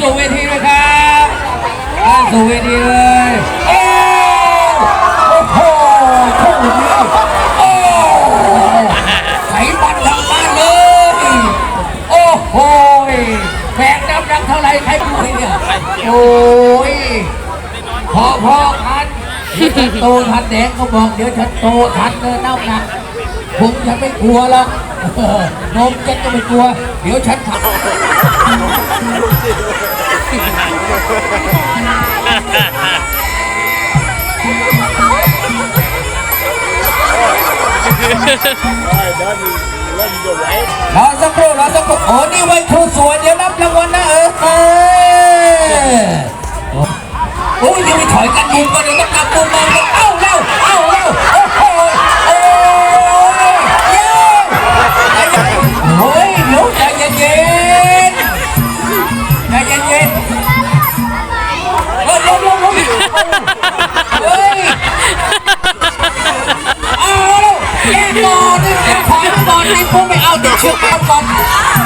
สู่เวทีเลยครับเดินสู่เวทีเลยโอ้โอ้โหคู่นี้โอ้ไขมันทางบ้านเลย โอ้โหแบกน้ำหนักเท่าไรใครรู้เนี่ยโอ้ยพอพอทันเดี๋ยวฉันโตทันแดงก็บอกเดี๋ยวฉันโตทันเลยน้ำหนักผมฉันไม่กลัวหรอกนมฉันก็ไม่กลัว เดี๋ยวฉันทำ รอสักครู่รอสักครู่โอ้นี่ไว้ครูสวยเดี๋ยวรับรางวัลนะเออเออโอ้ยยังไม่ถอยกันมุมกันเลยต้องกลับมุม เอาเดี๋ยวเชือกเอาก่อน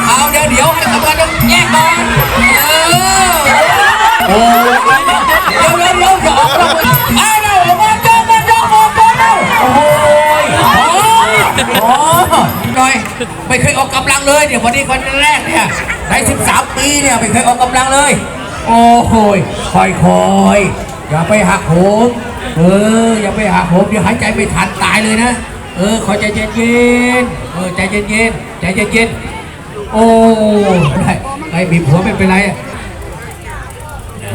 เอาเดี๋ยวเดี๋ยวให้ทำงานต้องแยกก่อนเออโอ้ยเดี๋ยวเดี๋ยวเดี๋ยวอย่าออกมาเอาเร็วมาเจอมาเจอมาเจอเร็วโอ้ยโอ้หน่อยไม่เคยออกกำลังเลยเดี๋ยววันนี้วันแรกเนี่ยใน13 ปีเนี่ยไม่เคยออกกำลังเลย โอ้โหค่อยๆอย่าไปหักโหมเอออย่าไปหักโหมเดี๋ยวหายใจไม่ทันตายเลยนะ เออขอใจเย็นๆเออใจเย็นๆใจเย็นๆโอ้ได้ไอ้บีบหัวไม่เป็นไรอะเอ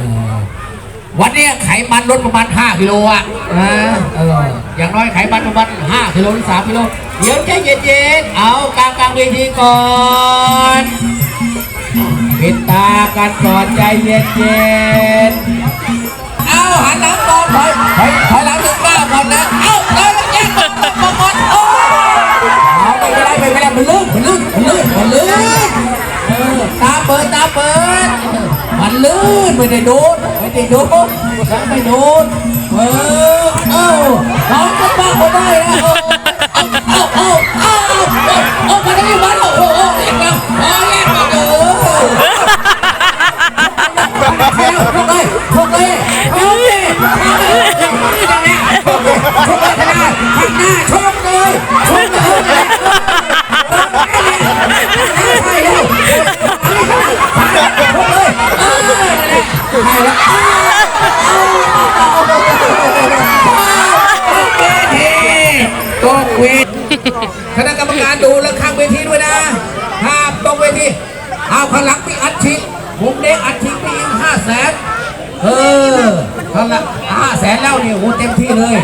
วันเนี้ยไขมันลดประมาณ 5กิโลอะนะเอออย่างน้อยไขมันประมาณ5กิโลหรือ3กิโลเดี๋ยวใจเย็นๆเอากลางกลางเวทีก่อนปิดตากันก่อนใจเย็นๆเอาหันหลังก่อนถอย ลื่นไม่ได้โดนไม่ได้โดนไม่โดนเออเอาน้องก็บ้าเขาได้นะ ใช่แล้วตกเวทีคณะกรรมการดูแล้วข้างเวทีด้วยนะห้ามตกเวทีเอาข้างหลังมีอัดฉีดผมเด็กอัดฉีดมีอีกห้าแสนเออตอนละห้าแสนแล้วเนี่ยโหเต็มที่เลย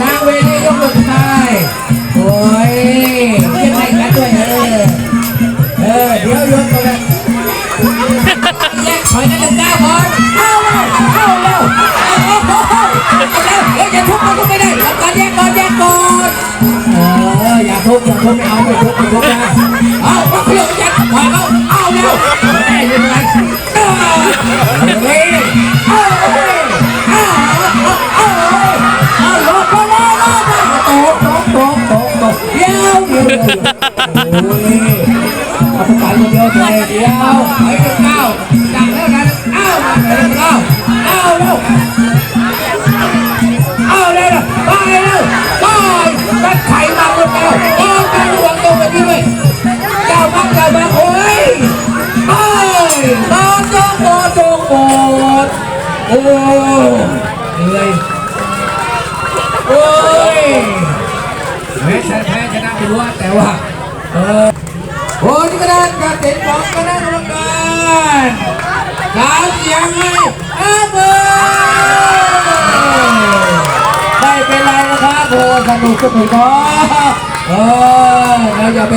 กลางเวทียกมือชายโอ้ยยังไงกันด้ย อย่าทุบอย่าทุบไม่เอาไม่ทุบไม่ทุบนะเอาเอาเพื่อนแยกถอยเอาเอาเร็วไม่ได้ยังไงเออเฮ้ยเอาเฮ้ยเอาเอาเอาเอาลงมาเลยลงมาโต๊ะโต๊ะโต๊ะโต๊ะโต๊ะเดียวเดียวโอ้ยเอาไปกันเดียวเลยเดียว โอ้เหนื่อยโอ้ยแพ้ชนะแพ้ชนะไม่รู้อะแต่ว่าเออโอ้นี่ก็ได้การเต็นของคณะกรรมการสามเสียงให้อาเบอไม่เป็นไรนะครับโอ้สนุกสนุกเนาะเออเราอย่าไป